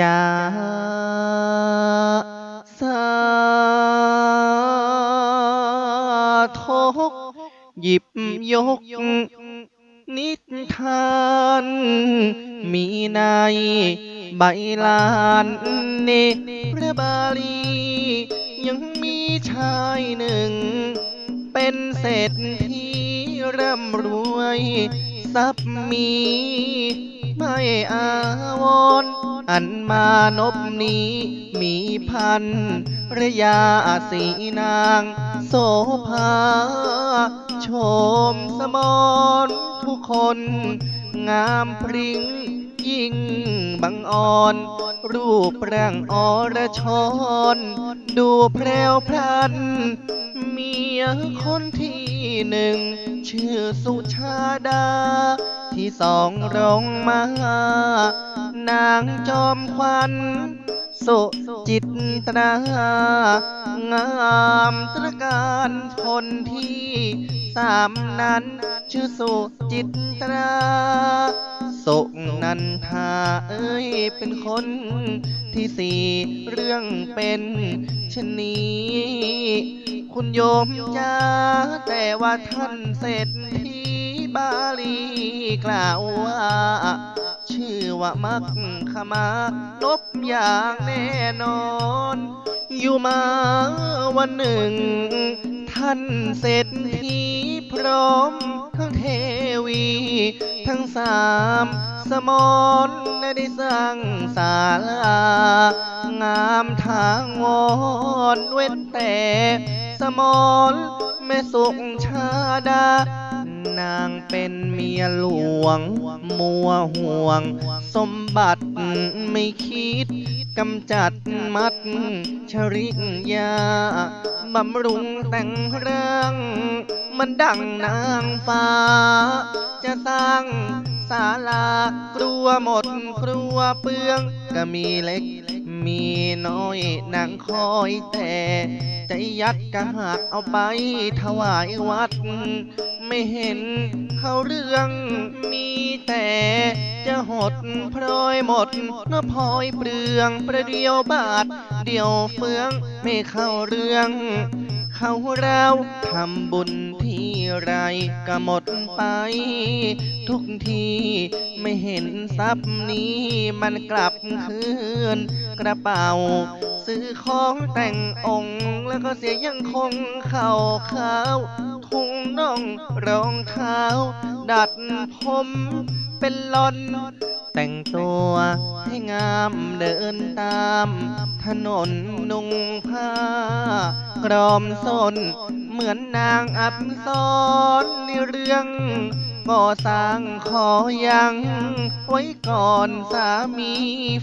จาสาทกหยิบยก นิทาน มีในใบลานเนพระบาลี ยังมีชายหนึ่ง เป็นเศรษฐีร่ำรวย ทรัพย์มี ไม่อาวรอันมานพนี้มีพันระยาสีนาง โสภา ชมสมรทุกคน งามพริ้งยิ่งบังอ่อน รูปร่างอรชร ดูแพรวพรัน เมียคนที่หนึ่ง ชื่อสุชาดา ที่สองรงมานางจอมควันสุจิตตรางามตระการคนที่สามนั้นชื่อสุจิตตราสุนันทาเอ้ยเป็นคนที่สี่เรื่องเป็นชนีคุณโยมจ้าแต่ว่าท่านเศรษฐี กล่าวว่า ชื่อว่ามักขมานบอย่างแน่นอน อยู่มาวันหนึ่ง ท่านเศรษฐีพร้อมทั้งเทวี ทั้งสามสมรได้สร้างศาลางามทางวอนเว้นแต่สมรแม่สุขชาดา นางเป็นเมียหลวง มัวห่วง สมบัติไม่คิดกำจัดมัด ชริยาบำรุงแต่งเรื่องมันดังนางฟ้า จะสร้างศาลากลัวหมดครัวเปลือง ก็มีเล็กมีน้อยนางคอยแต่ ใจยัดกะหักเอาไปถวายวัด ไม่เห็นเขาเรื่องมีแต่จะหดพลอยหมดน้พลอยเปลืองประเดียวบาท เดียวเฟืองไม่เข้าเรื่องเขาเราทำบุญที่ไรก็หมดไป ทุกทีไม่เห็นทรัพย์นี้มันกลับคืนกระเป๋า ซื้อของแต่งองค์ แล้วก็เสียยังคงเข่าขา พุงน่องรองเท้า ดัดผมเป็นลอน แต่งตัวให้งามเดินตามถนนนุ่งผ้ากรอมสนเหมือนนางอับซอนในเรื่อง ก่อสร้างขอยัง ไว้ก่อนสามี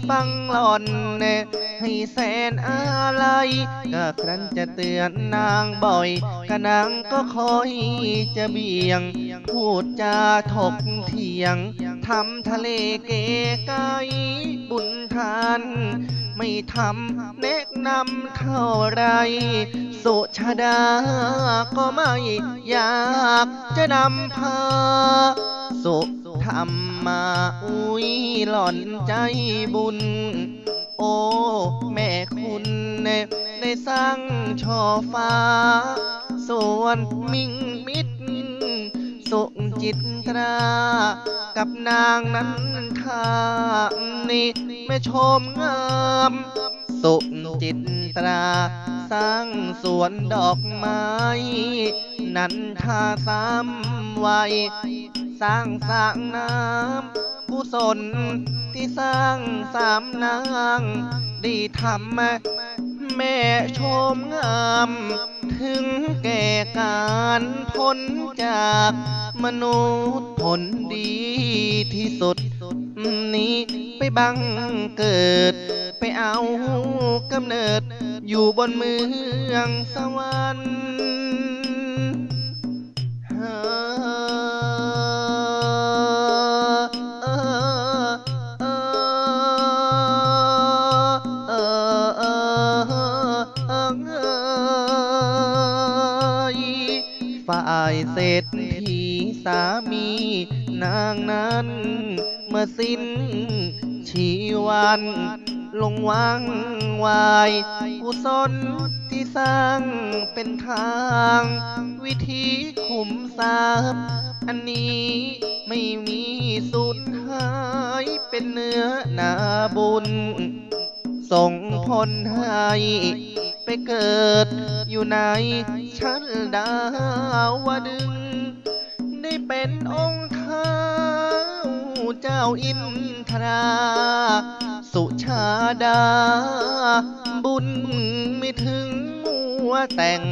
ฟังหล่อนเนให้แสนอะไรก็ครั้นจะเตือนนางบ่อยก็นางก็คอยจะเบี่ยง พูดจาถกเถียงทำทะเลเกไกบุญทาน ไม่ทำแนะนำเท่าไร สุชาดาก็ไม่อยากจะนำพา สุทำมาอุ้ยหล่อนใจบุญ โอ้แม่คุณเนี่ยได้สร้างช่อฟ้า ส่วนมิ่งมิต สุจิตตรา กับนางนั้นท่านี่แม่ชมงามสุจิตตรา สร้างสวนดอกไม้ นันทาสามวัยสร้างสร้างน้ำกุศลที่สร้างสามนางด้ทำแม่ชมงาม ถึงแก่การพ้นจากมนุษย์ผลดีที่สุด นี้ไปบังเกิด ไปเอากำเนิดอยู่บนเมืองสวรรค์ สามีนางนั้นเมื่อสิ้นชีวันลงวางวายกุศลที่สร้างเป็นทาง วิธีขุมทรัพย์อันนี้ไม่มีสูญหายเป็นเนื้อนาบุญ ส่งผลให้ไปเกิดอยู่ในชั้นดาวดึง ได้เป็นองค์ท้าเจ้าอินทรา สุชาดา บุญไม่ถึงมัวแต่ง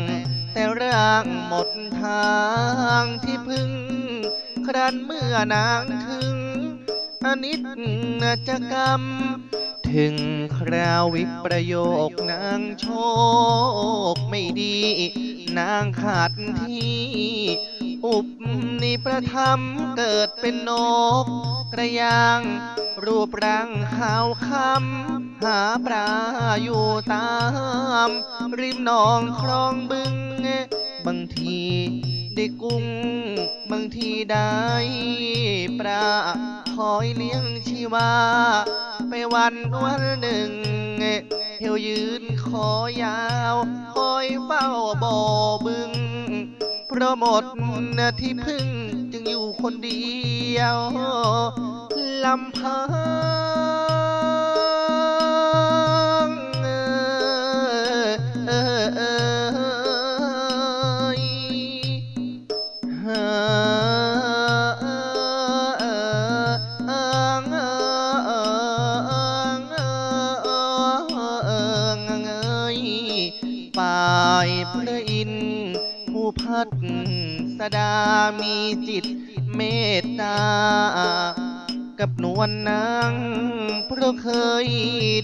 แต่ร่างหมดทางที่พึ่ง ครั้นเมื่อนางถึงอนิจจกรรม ถึงคราววิปประโยคนางโชคไม่ดี นางขาดที่ อุปนิประธรรมเกิดเป็นนก กระยาง รูปร่างขาวคำหาปลาอยู่ตาม ริมหนองคลองบึง บางทีได้กุ้ง บางทีได้ปลาคอยเลี้ยงชีวา ไปวันวันหนึ่งเที่ยวยืนคอยาว คอยเฝ้าบ่อบึง เพราะหมดนาที่พึ่งจึงอยู่คนเดียวลำพังเออเออเออเอฝ่าย ผู้พัดสดามีจิตเมตตา กับนวลนางเพราะเคย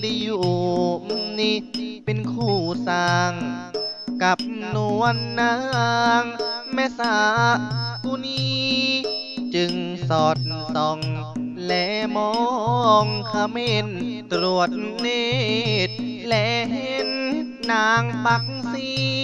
ได้อยู่นี่เป็นคู่สร้าง กับนวลนาง แม่สากุนีจึงสอดส่องและมองเขม้นตรวจเนตรและเห็นนางปักสี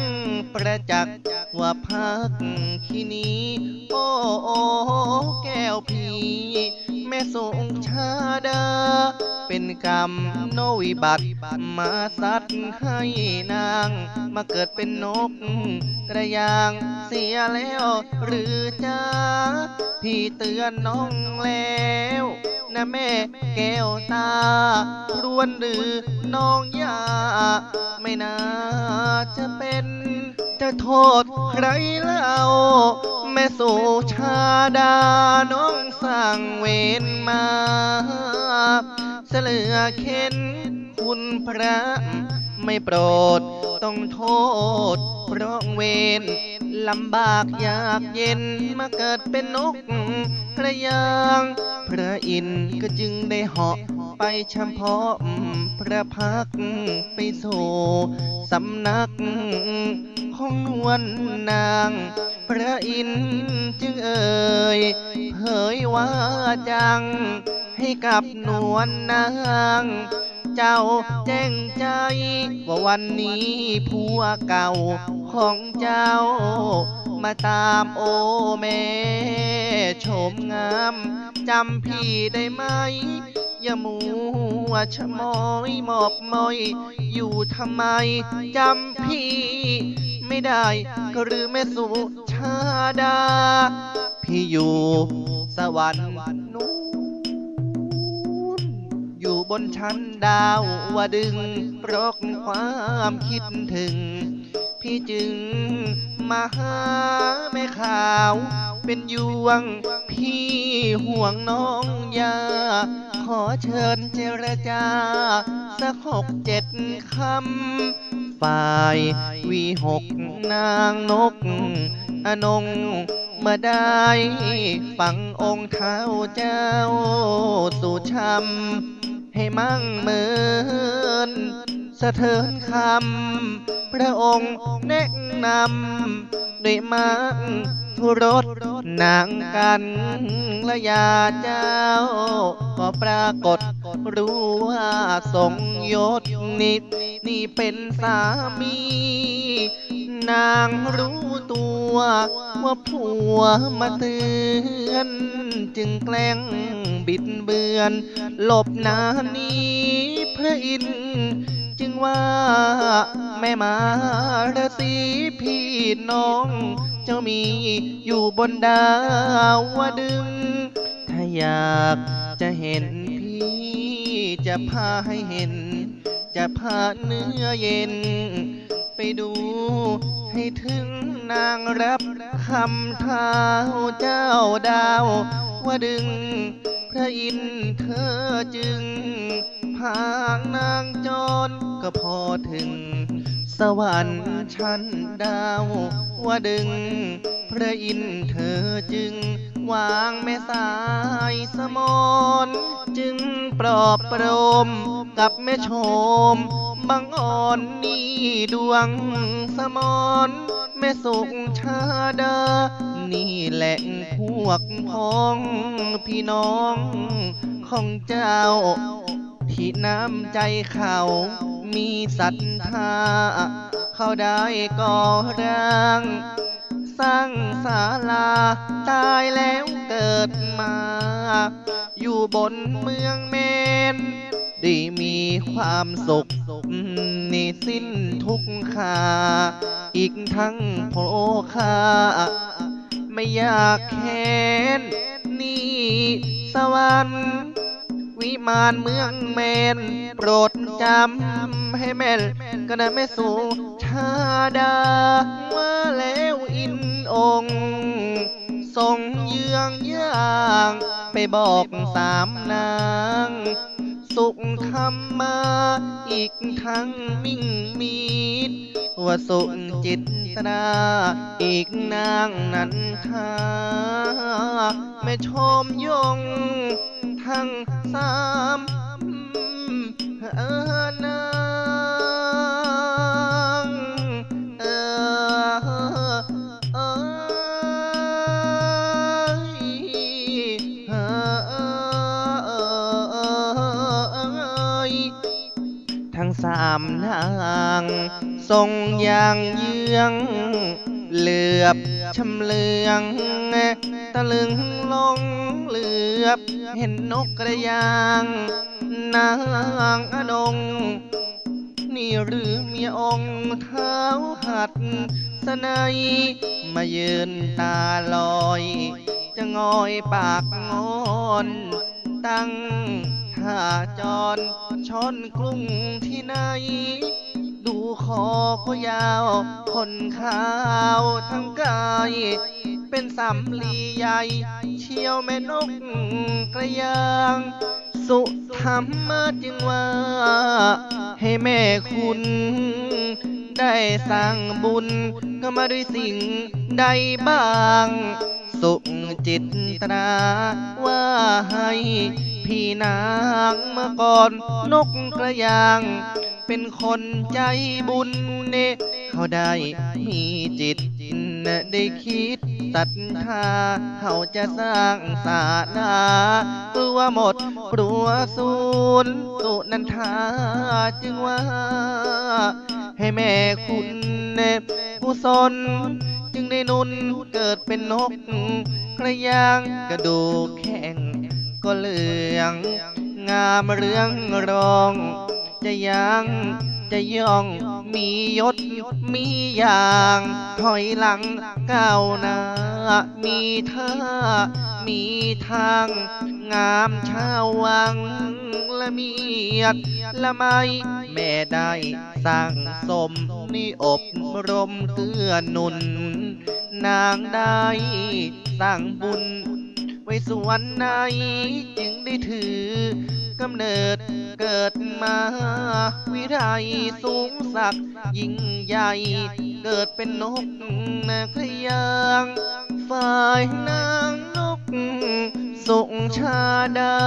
ประจักษ์ว่าพักที่นี้ โอ้โอ้แก้วพีแม่สงชาดา เป็นกรรมโนวิบัติ มาสัตว์ให้นาง มาเกิดเป็นนก กระยางเสียแล้วหรือจ้า พี่เตือนน้องแล้วนะแม่แก้วตา รวนหรือน้องยา ไม่น่าจะเป็น จะโทษใครเล่า แม่สุชาดาน้องสั่งเวรมาเสลือเข็นคุณพระไม่โปรดต้องโทษเพราะเวรลำบากยากเย็นมาเกิดเป็นนกกระยางพระอินทร์ก็จึงได้เหาะไปเฉพาะพระพักไปสู่สำนัก ของนวลนาง พระอินทร์จึงเอ่ยเผยว่าจัง ให้กับนวลนางเจ้าแจ้งใจ ว่าวันนี้ผัวเก่าของเจ้า มาตามโอแม่โฉมงามจำพี่ได้ไหม อย่ามัวชะมอยหมอบมอย อยู่ทำไมจำพี่ ไม่ได้ ก็หรือแม่สุชาดา พี่อยู่สวรรค์นู้นอยู่บนชั้นดาวว่าดึงเพราะความคิดถึง พี่จึงมาหาแม่ขาว เป็นยวง พี่ห่วงน้องยา ขอเชิญเจรจา สักหกเจ็ดคำ ฝ่ายวีหกนางนกอนงมาได้ฟังองค์เท้าเจ้าสู่ชำให้มั่งเหมือนสะเทินคำพระองค์แนะนำด้วยมังุรสนางกันและยาเจ้า ก็ปรากฏรู้ว่าทรงยศนิดนี่เป็นสามี นางรู้ตัวว่าผัวมาเตือน จึงแกล้งบิดเบือน หลบหน้านี้พระอินทร์จึงว่าแม่มาราศีพี่น้อง จ้ามีอยู่บนดาวดึง ถ้าอยากจะเห็นพี่จะพาให้เห็น จะพาเนื้อเย็น ไปดูให้ถึงนางรับคำท้าเจ้าดาวว่าดึง พระอินทร์เธอจึง พานางจรก็พอถึง สวรรค์ชั้นดาวว่าดึง พระอินทร์เธอจึง วางแม่สายสมอนจึงปลอบประโลมกับแม่ชม บังอ่อนนี่ดวงสมอนแม่สุขชาดา นี่แหละพวกพ้องพี่น้องของเจ้า ที่น้ำใจเขา มีศรัทธา เขาได้ก่อร่าง สร้างศาลา ตายแล้วเกิดมา อยู่บนเมืองเมนได้มีความสุขนี่สิ้นทุกข์าอีกทั้งโภคา ไม่อยากแค้นนี่สวรรค์ วิมานเมืองเมน โปรดจำให้แม่นก็นะไม่สูชาดาว่าแล้วอินองทรงเยืองย่าง ไปบอกสามนางสุขคำมาอีกทั้งมิ่งมีดว่าสุขจิตตราอีกนางนั้นท่าไม่ชมยง ทั้งสามเออนางเออเอยเออยทั้งสามนางทรงอย่างเยืองเหลือบชำเลืองตะลึงลง เหลือบ เห็นนกกระยาง นางอนง นี่หรือเมียองค์เท้าหัดสนัยมายืนตาลอย จะงอยปากงอน ตั้งท่าจรช้อนกรุงที่ไหนดูคอก็ยาว คนขาวทั้งกาย เป็นสำลีใหญ่ เชี่ยวแม่นกกระยาง สุธรรมจึงว่า ให้แม่คุณได้สร้างบุญก็มาด้วยสิ่งใดบ้าง สุขจิตตราว่าให้พี่นางเมื่อก่อนนกกระยาง เป็นคนใจบุญเนเขาได้มีจิตได้คิด ศรัทธาเขาจะสร้างศาสนากลัวหมดกลัวศูนย์สุนันทาจึงว่า ให้แม่คุณเนผู้สน จึงได้นุนเกิดเป็นนกกระยางกระดูกแข็งก็เหลือง งามเรื่องรอง จะยังจะย่อง มียศมีอย่างถอยหลังก้าวหน้า มีท่า มีทาง งามชาววังละเมียดละไมแม่ได้สร้างสมนิอบรมเกื้อหนุน นางได้สร้างบุญ ไว้ส่วนไหนจึงได้ถือกำเนิดเกิดมา วิไลสูงสักยิ่งใหญ่ เกิดเป็นนกนาคยางฝ่ายนางนกสุงชาดา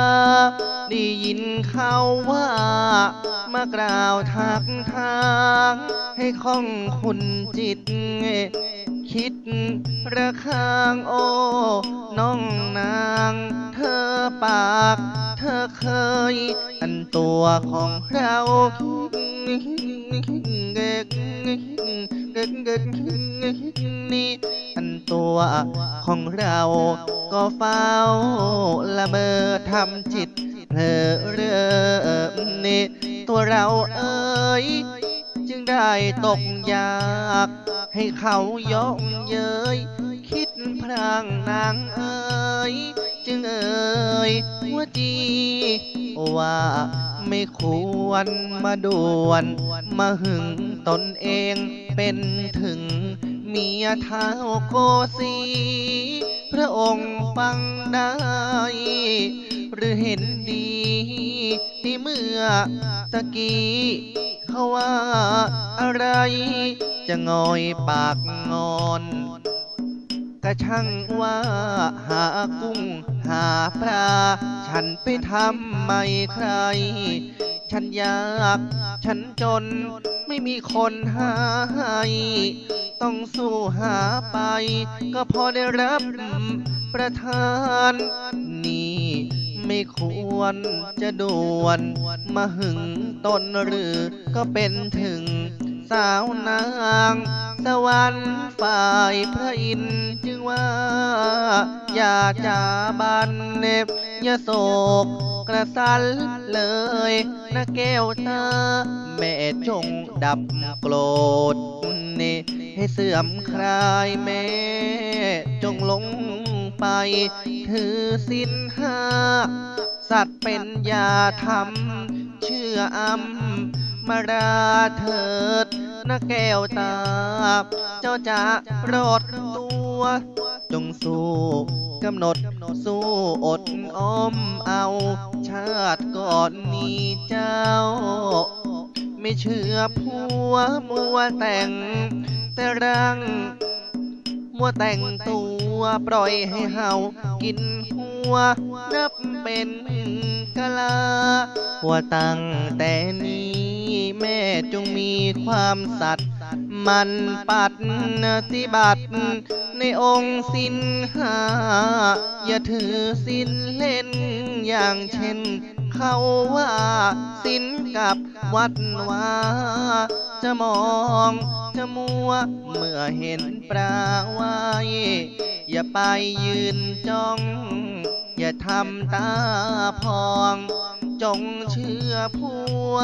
ได้ยินเขาว่ามากล่าวทักทาง ให้คล่องคุณจิต คิดระคางโอ้น้องนางเธอปาก เธอเคย อันตัวของเราเกกเกนี่อันตัวของเราก็เฝ้าละเมอทำจิตเพลอเรอนี่ตัวเราเอ่ย ได้ตกยาก ให้เขายกเย้ย คิดพรางนางเอ่ยจึงเอ่ยหัวจีว่าไม่ควรมาด่วน มาหึงตนเองเป็นถึงเมียเท้าโกสีพระองค์ฟังได้ หรือเห็นดีที่เมื่อตะกี้ เขาว่า อะไรจะงอยปากงอนกระช่างว่าหากุ้งหาปลา ฉันไปทำไม่ใคร ฉันยาก ฉันจนไม่มีคนหาให้ต้องสู้หาไป ก็พอได้รับประทาน ไม่ควรจะด่วนมาหึงตนหรือก็เป็นถึงสาวนางสวรรค์ฝ่ายพระอินทร์จึงว่า อย่าจาบันเนบอย่าโศกกระสันเลยนะแก้วตาแม่จงดับโกรธนี่ให้เสื่อมคลายแม่จงลง ไปถือสินห้า สัตว์เป็นยาทำเชื่ออำมาราเถิดนะแก้วตา เจ้าจะรอดตัว จงสู้กำหนดสู้อดอ้อมเอาชาติก่อนนี้เจ้า ไม่เชื่อผัวมัวแต่งแต่รัง มัวแต่งตัวปล่อยให้เฮากินหัว นับเป็นกะลาว่าตั้งแต่นี้ แม่จงมีความสัตย์มันปัดปฏิบัติในองค์สินหา อย่าถือสินเล่นอย่างเช่น เขาว่าสินกับวัดวาจะมองจะมัว เมื่อเห็นปลาไว้อย่าไปยืนจ้อง อย่าทำตาพอง จงเชื่อผัว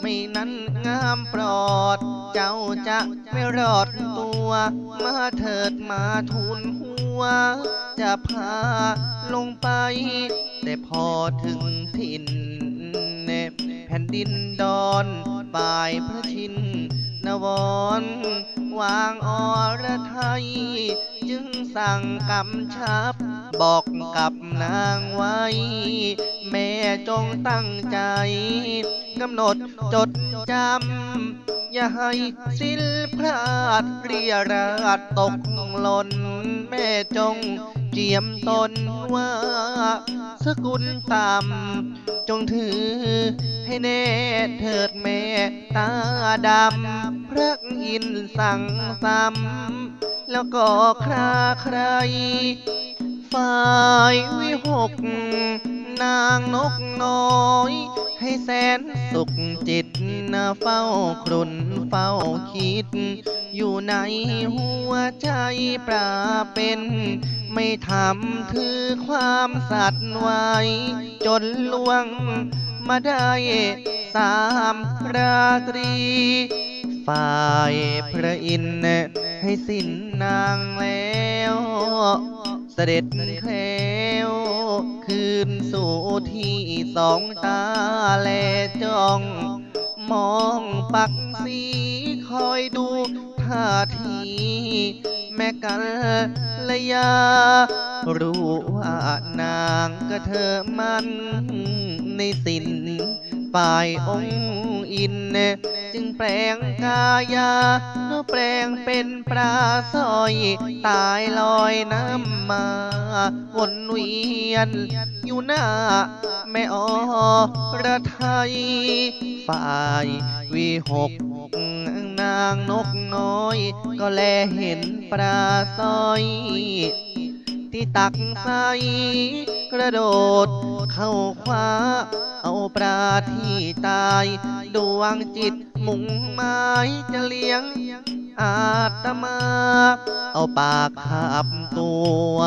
ไม่นั้นงามปลอด เจ้าจะไม่รอดตัว มาเถิดมาทูลหัว จะพาลงไป แต่พอถึงถิ่นแผ่นดินดอนปลายพระชินนวรวางอรไทย จึงสั่งกำชับ บอกกับนางไว้ แม่จงตั้งใจกำหนดจดจำ อย่าให้สิ้นพลาดเรียราดตกหล่นแม่จง เจียมตนว่าสกุลต่ำจงถือให้แน่เถิดแม่ตาดำพระอินทร์สั่งซ้ำแล้วก็คราใคร ฝ่ายวิหก นางนกน้อย ให้แสนสุขจิตนะเฝ้าครุนเฝ้าคิด อยู่ในหัวใจปลาเป็น ไม่ทำถือความสัตย์ไว้ จนล่วงมาได้สามราตรี ฝ่ายพระอินทร์ให้สิ้นนางแล้ว เสด็จแคล คืนสู่ที่สองตาแลจ้อง มองปักสีคอยดูาทีแม่กันละยา รู้ว่านางก็เธอมันในสินฝ่ายองค์อิน จึงแปลงกายาโนแปลงเป็นปลาสอย ตายลอยน้ำมาวนเวียน อยู่หน้า แม่อระไทย ฝ่ายวีหกางนกน้อย ก็แลเห็นปลาสร้อย ที่ตักใส่กระโดด เข้าคว้า เอาปลาที่ตายดวงจิตมุ่งหมายจะเลี้ยงอาตมา เอาปากขับตัว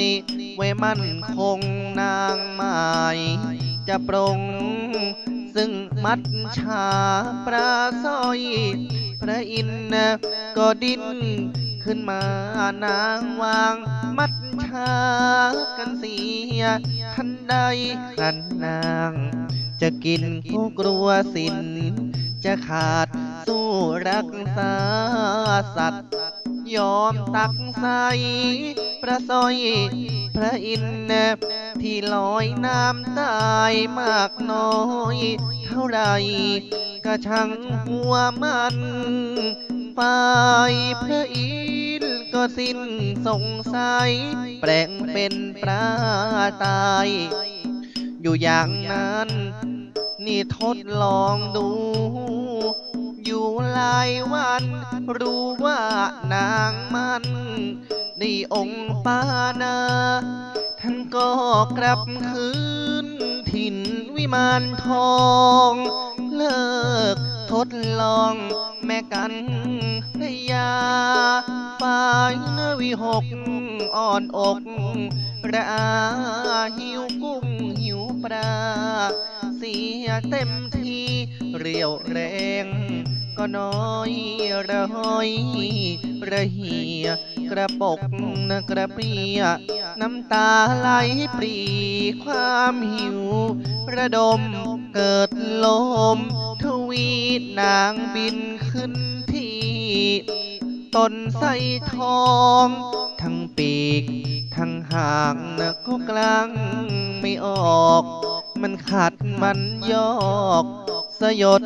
นี่ไว้มั่นคงนางไม้จะปรงซึ่งมัดชาปลาสอย พระอินทร์ก็ดิ้นขึ้นมานางวางมัดชากันเสียทันใดขันนาง จะกินก็กลัวสิน จะขาดสู้รักษาสัตว์ ยอมตักใส่ประสอย พระอินทร์ที่ลอยน้ำตายมากน้อยเท่าไรก็ช่างหัวมันฝ่ายพระอินทร์ก็สิ้นสงสัยแปลงเป็นปลาตาย อยู่อย่างนั้น นี่ทดลองดู อยู่หลายวัน รู้ว่านางมันได้องค์ปานา ท่านก็กลับคืน ถิ่นวิมานทอง เลิกทดลองแม่กันนยาฝ่ายนวิหกอ่อนอกระอาหิวกุ้งหิวปลา สียเต็มที่เรียวแรง ก็น้อยระหอยระเหียกระปกนะกระเปรียน้ำตาไหลปรีความหิว ระดมเกิดลม ทวีนางบินขึ้นที่ตนไทรทอง ทั้งปีก ทั้งหางนะก็กลางไม่ออก มันขัดมันยอกสยด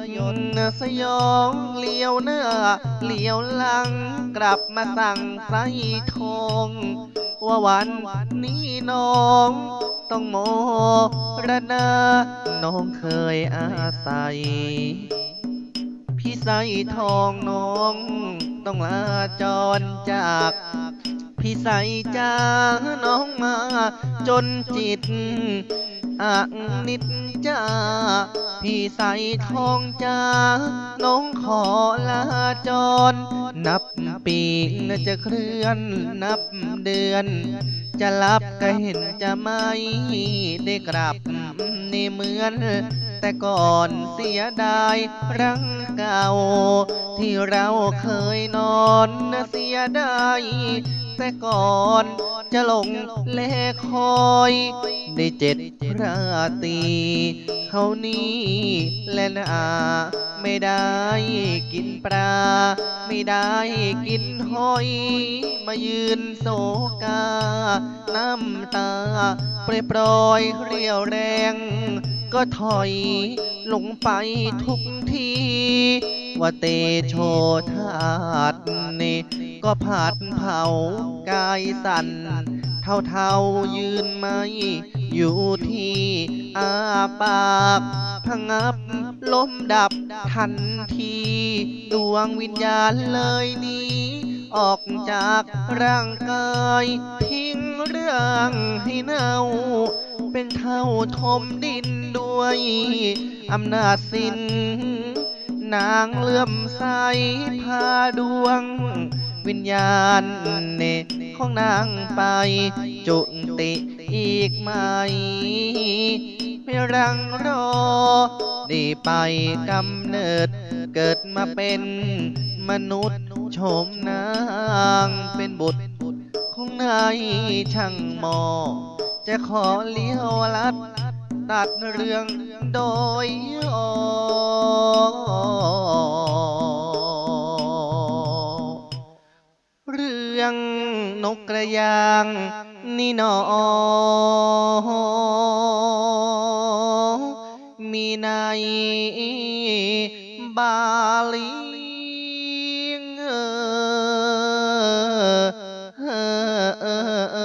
นะสยองเลี้ยวหน้าเลี้ยวหลัง กลับมาสั่งไส้ทองว่าวันนี้น้องต้องโมระนาน้องเคยอาศัย พี่ใส่ทองน้องต้องลาจรจากพี่ใส่จ้าน้องมาจนจิต อักนิดจ้า พี่ใส่ทองจ้า น้องขอลาจร นับปีน่ะจะเคลื่อน นับเดือน จะรับก็เห็นจะไม่ได้กลับนี่เหมือน แต่ก่อนเสียดายรังเก่า ที่เราเคยนอนเสียดาย แต่ก่อนจะหลงเลคอยได้เจ็ดราตรีเขานี้และนาไม่ได้กินปลา ไม่ได้กินหอย มายืนโศกา น้ำตาเปรยปรอยเรียวแรง ก็ถอยลงไปทุกทีว่าเตโชธาตุนี่ก็ผาดเผากายสั่นเท่าเท่ายืนไม่อยู่ที่อาปากพะงับลมดับทันที ดวงวิญญาณเลยหนี้ออกจากร่างกายทิ้งเรื่องให้เน่า เป็นเท่าทมดินด้วย อำนาจสิน นางเลื่อมใสพาดวง วิญญาณเนของนางไป จุติอีกไหมไม่รังรอด้ไปกำเนิด เกิดมาเป็นมนุษย์โฉมนางเป็นบุตร ของนายช่างหมอ จะขอเลี้ยวลัด ตัดเรื่องโดยอเรื่องนกกระยางนี่นอมีในบาลี uh,